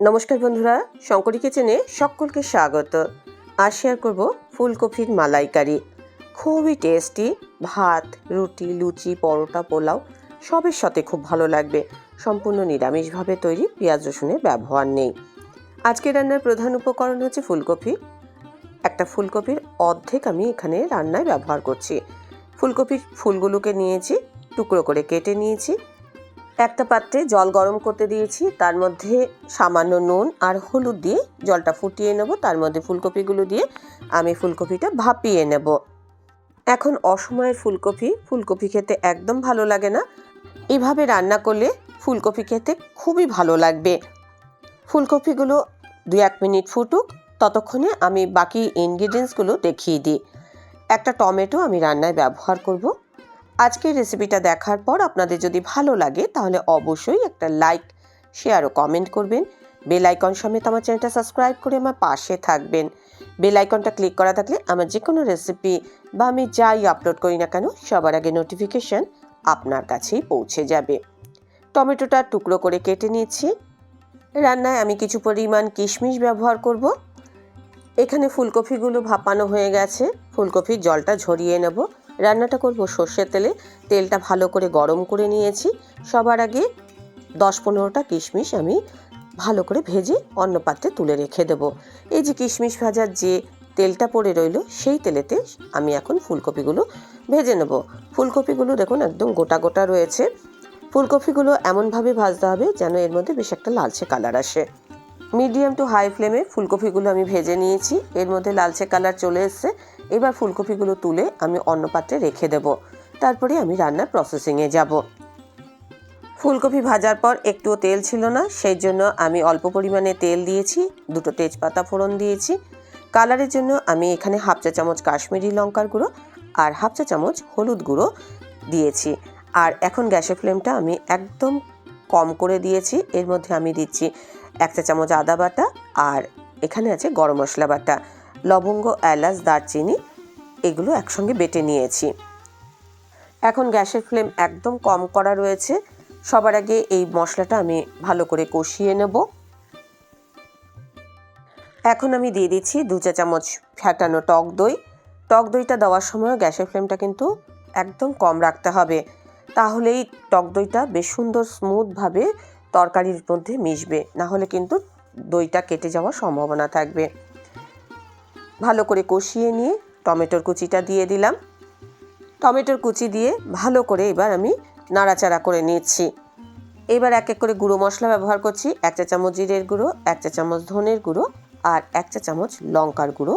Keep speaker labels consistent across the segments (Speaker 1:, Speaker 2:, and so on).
Speaker 1: নমস্কার বন্ধুরা, শঙ্করী কিচেনে সকলকে স্বাগত। আজ শেয়ার করব ফুলকপির মালাইকারি। খুবই টেস্টি, ভাত, রুটি, লুচি, পরোটা, পোলাও, সবের সাথে খুব ভালো লাগবে। সম্পূর্ণ নিরামিষভাবে তৈরি পেঁয়াজ রসুনের ব্যবহার নেই। আজকে রান্নার প্রধান উপকরণ হচ্ছে ফুলকপি। একটা ফুলকপির অর্ধেক আমি এখানে রান্নায় ব্যবহার করছি। ফুলকপির ফুলগুলোকে নিয়েছি, টুকরো করে কেটে নিয়েছি। একটা পাত্রে জল গরম করতে দিয়েছি, তার মধ্যে সামান্য নুন আর হলুদ দিয়ে জলটা ফুটিয়ে নেব, তার মধ্যে ফুলকপিগুলো দিয়ে আমি ফুলকপিটা ভাপিয়ে নেব। এখন অসময়ের ফুলকপি ফুলকপি খেতে একদম ভালো লাগে না। এভাবে রান্না করলে ফুলকপি খেতে খুবই ভালো লাগবে। ফুলকপিগুলো দু এক মিনিট ফুটুক, ততক্ষণে আমি বাকি ইনগ্রিডিয়েন্টসগুলো দেখিয়ে দিই। একটা টমেটো আমি রান্নায় ব্যবহার করব। আজকের রেসিপিটা দেখার পর আপনাদের যদি ভালো লাগে, তাহলে অবশ্যই একটা লাইক শেয়ার ও কমেন্ট করবেন। বেল আইকন সমেত আমার চ্যানেলটা সাবস্ক্রাইব করে আমার পাশে থাকবেন। বেল আইকনটা ক্লিক করা থাকলে আমার যে কোনো রেসিপি বা আমি যাই আপলোড করি না কেন, সবার আগে নোটিফিকেশন আপনার কাছেই পৌঁছে যাবে। টমেটোটা টুকরো করে কেটে নিয়েছি। রান্নায় আমি কিছু পরিমাণ কিশমিশ ব্যবহার করব। এখানে ফুলকপিগুলো ভাপানো হয়ে গেছে। ফুলকপির জলটা ঝরিয়ে নেব। রান্নাটা করব সর্ষের তেলে। তেলটা ভালো করে গরম করে নিয়েছি। সবার আগে দশ পনেরোটা কিশমিশ আমি ভালো করে ভেজে অন্য পাত্রে তুলে রেখে দেব। এই যে কিশমিশ ভাজার যে তেলটা পড়ে রইল, সেই তেলেতে আমি এখন ফুলকপিগুলো ভেজে নেব। ফুলকপিগুলো দেখুন একদম গোটা গোটা রয়েছে। ফুলকপিগুলো এমনভাবে ভাজতে হবে যেন এর মধ্যে বেশ একটা লালচে কালার আসে। মিডিয়াম টু হাই ফ্লেমে ফুলকপিগুলো আমি ভেজে নিয়েছি। এর মধ্যে লালচে কালার চলে এসছে। এবার ফুলকপিগুলো তুলে আমি অন্য পাত্রে রেখে দেব। তারপরে আমি রান্নার প্রসেসিংয়ে যাব। ফুলকপি ভাজার পর একটুও তেল ছিল না, সেই জন্য আমি অল্প পরিমাণে তেল দিয়েছি, দুটো তেজপাতা ফোড়ন দিয়েছি। কালারের জন্য আমি এখানে হাফ চা চামচ কাশ্মীরি লঙ্কার গুঁড়ো আর হাফ চা চামচ হলুদ গুঁড়ো দিয়েছি। আর এখন গ্যাসের ফ্লেমটা আমি একদম কম করে দিয়েছি, এর মধ্যে আমি দিচ্ছি এক চা চামচ আদা বাটা আর এখানে আছে গরম মশলা বাটা। লবঙ্গ, এলাচ, দারচিনি এগুলো একসঙ্গে বেটে নিয়েছি। এখন গ্যাসের ফ্লেম একদম কম করা রয়েছে। সবার আগে এই মশলাটা আমি ভালো করে কষিয়ে নেব। এখন আমি দিয়ে দিচ্ছি দু চা চামচ ফ্যাটানো টক দই। টক দইটা দেওয়ার সময় গ্যাসের ফ্লেমটা কিন্তু একদম কম রাখতে হবে। তাহলেই টক দইটা বেশ সুন্দর স্মুথভাবে তরকারির মধ্যে মিশবে। না হলে কিন্তু দইটা কেটে যাওয়ার সম্ভাবনা থাকবে। ভালো করে কষিয়ে নিয়ে টমেটোর কুচিটা দিয়ে দিলাম। টমেটোর কুচি দিয়ে ভালো করে এবার আমি নাড়াচাড়া করে নিচ্ছি। এবার এক এক করে গুঁড়ো মশলা ব্যবহার করছি, এক চা চামচ জিরের গুঁড়ো, এক চা চামচ ধনের গুঁড়ো আর এক চা চামচ লঙ্কার গুঁড়ো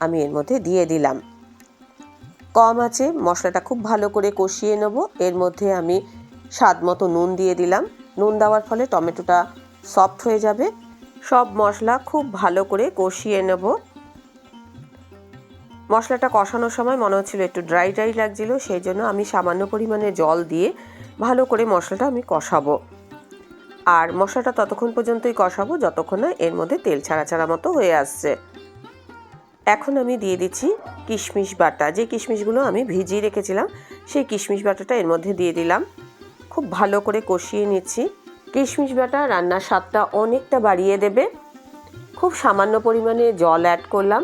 Speaker 1: আমি এর মধ্যে দিয়ে দিলাম। কম আছে, মশলাটা খুব ভালো করে কষিয়ে নেব। এর মধ্যে আমি স্বাদ মতো নুন দিয়ে দিলাম। নুন দেওয়ার ফলে টমেটোটা সফট হয়ে যাবে। সব মশলা খুব ভালো করে কষিয়ে নেব। মশলাটা কষানোর সময় মনে হচ্ছিল একটু ড্রাই ড্রাই লাগছিল, সেই জন্য আমি সামান্য পরিমাণে জল দিয়ে ভালো করে মশলাটা আমি কষাবো। আর মশলাটা ততক্ষণ পর্যন্তই কষাবো, যতক্ষণ না এর মধ্যে তেল ছাড়া ছাড়া মতো হয়ে আসছে। এখন আমি দিয়ে দিচ্ছি কিশমিশ বাটা। যে কিশমিশগুলো আমি ভিজিয়ে রেখেছিলাম, সেই কিশমিশ বাটাটা এর মধ্যে দিয়ে দিলাম। খুব ভালো করে কষিয়ে নিচ্ছি। কিশমিশ বাটা রান্নার স্বাদটা অনেকটা বাড়িয়ে দেবে। খুব সামান্য পরিমাণে জল অ্যাড করলাম।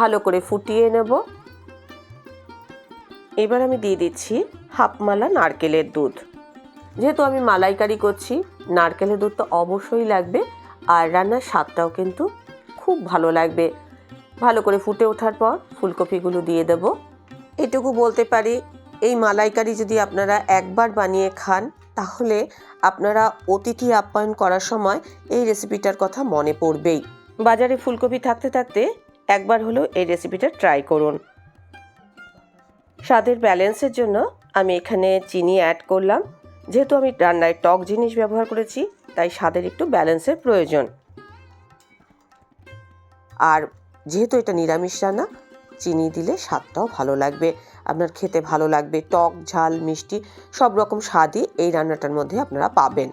Speaker 1: ভালো করে ফুটিয়ে নেব। এবার আমি দিয়ে দিচ্ছি হাফ মালা নারকেলের দুধ। যেহেতু আমি মালাইকারি করছি, নারকেলের দুধ তো অবশ্যই লাগবে আর রান্নার স্বাদটাও কিন্তু খুব ভালো লাগবে। ভালো করে ফুটে ওঠার পর ফুলকপিগুলো দিয়ে দেব। এটুকু বলতে পারি, এই মালাইকারি যদি আপনারা একবার বানিয়ে খান, তাহলে আপনারা অতিথি আপ্যায়ন করার সময় এই রেসিপিটার কথা মনে পড়বেই। বাজারে ফুলকপি থাকতে থাকতে একবার হলেও এই রেসিপিটা ট্রাই করুন। স্বাদের ব্যালেন্সের জন্য আমি এখানে চিনি অ্যাড করলাম। যেহেতু আমি রান্নায় টক জিনিস ব্যবহার করেছি, তাই স্বাদের একটু ব্যালেন্সের প্রয়োজন। আর যেহেতু এটা নিরামিষ রান্না, চিনি দিলে স্বাদটাও ভালো লাগবে। আপনার খেতে ভালো লাগবে, টক, ঝাল, মিষ্টি, সব রকম স্বাদই এই রান্নাটার মধ্যে আপনারা পাবেন।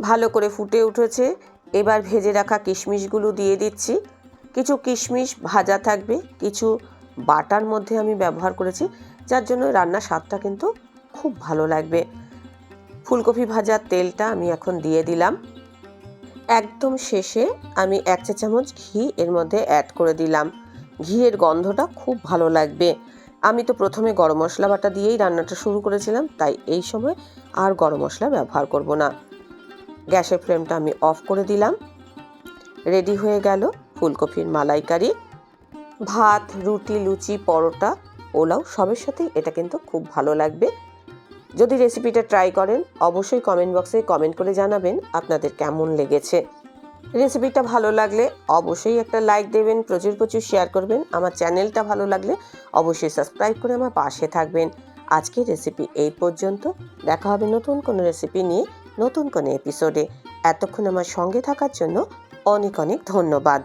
Speaker 1: ভালো করে ফুটে উঠেছে। এবার ভেজে রাখা কিশমিশগুলো দিয়ে দিচ্ছি। কিছু কিশমিশ ভাজা থাকবে, কিছু বাটার মধ্যে আমি ব্যবহার করেছি, যার জন্য রান্নার স্বাদটা কিন্তু খুব ভালো লাগবে। ফুলকপি ভাজার তেলটা আমি এখন দিয়ে দিলাম। একদম শেষে আমি এক চা চামচ ঘি এর মধ্যে অ্যাড করে দিলাম। ঘিয়ের গন্ধটা খুব ভালো লাগবে। আমি তো প্রথমে গরম মশলা বাটা দিয়েই রান্নাটা শুরু করেছিলাম, তাই এই সময় আর গরম মশলা ব্যবহার করব না। গ্যাসের ফ্লেমটা আমি অফ করে দিলাম। রেডি হয়ে গেল ফুলকপির মালাইকারি। ভাত, রুটি, লুচি, পরোটা, পোলাও সবের সাথেই এটা কিন্তু খুব ভালো লাগবে। যদি রেসিপিটা ট্রাই করেন, অবশ্যই কমেন্ট বক্সে কমেন্ট করে জানাবেন আপনাদের কেমন লেগেছে। রেসিপিটা ভালো লাগলে অবশ্যই একটা লাইক দেবেন, প্রচুর প্রচুর শেয়ার করবেন। আমার চ্যানেলটা ভালো লাগলে অবশ্যই সাবস্ক্রাইব করে আমার পাশে থাকবেন। আজকের রেসিপি এই পর্যন্ত। দেখা হবে নতুন কোনো রেসিপি নিয়ে। নতুন কোনো এপিসোডে এতক্ষণ আমার সঙ্গে থাকার জন্য অনেক অনেক ধন্যবাদ।